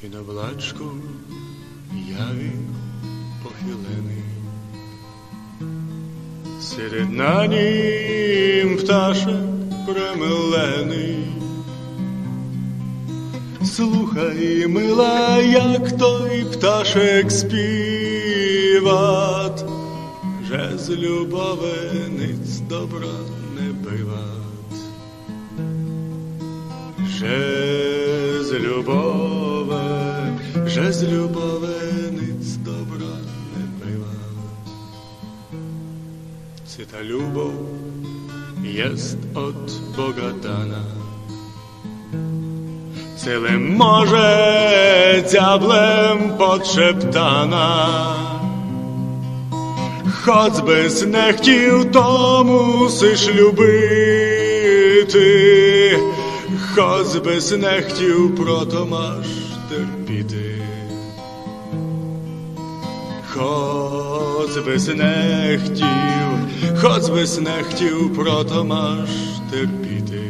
Під облачком яві похилений, серед на нім пташек премилений. Слухай, мила, як той пташек співат, z любови nic добра не биват, że z любови, z любови nic добра не. Czy ta любов od Boga dana? Цілим може дяблем подшептана. Хоч би не хотів, то мусиш любити, хоч би не хотів, прото маш терпіти. Хоч би не хотів, хоч би не хотів, прото маш терпіти.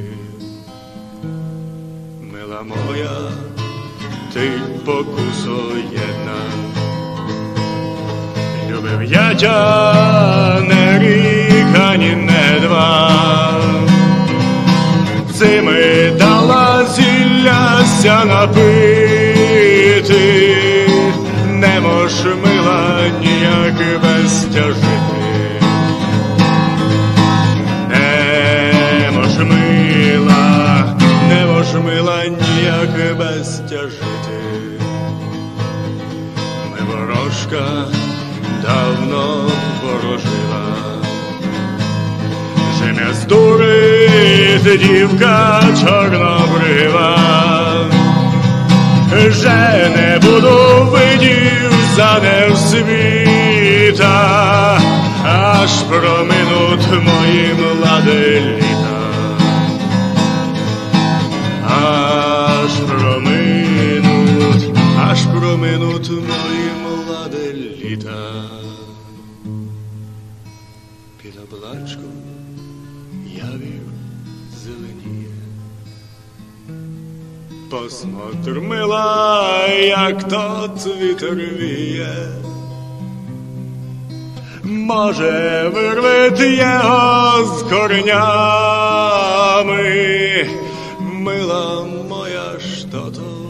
Мила моя, ти покусо єдна. Любив я тя не рік, ані не два. Цими дала зілляся напити, не мож мила ніяк без тяжити. Не мож мила, не мож мила ніяк без. Ми ворожка давно ворожила, Же не здурить дівка чорнобрива, Же не буду видів за не світа, аж проминуть мої млади літа. Аж проминуть, аж проминуть мої млади літа. Під облачком явів зеленіє. Посмотр, мила, як тот вітер віє. Може, вирвати його з корнями. Мила моя, що то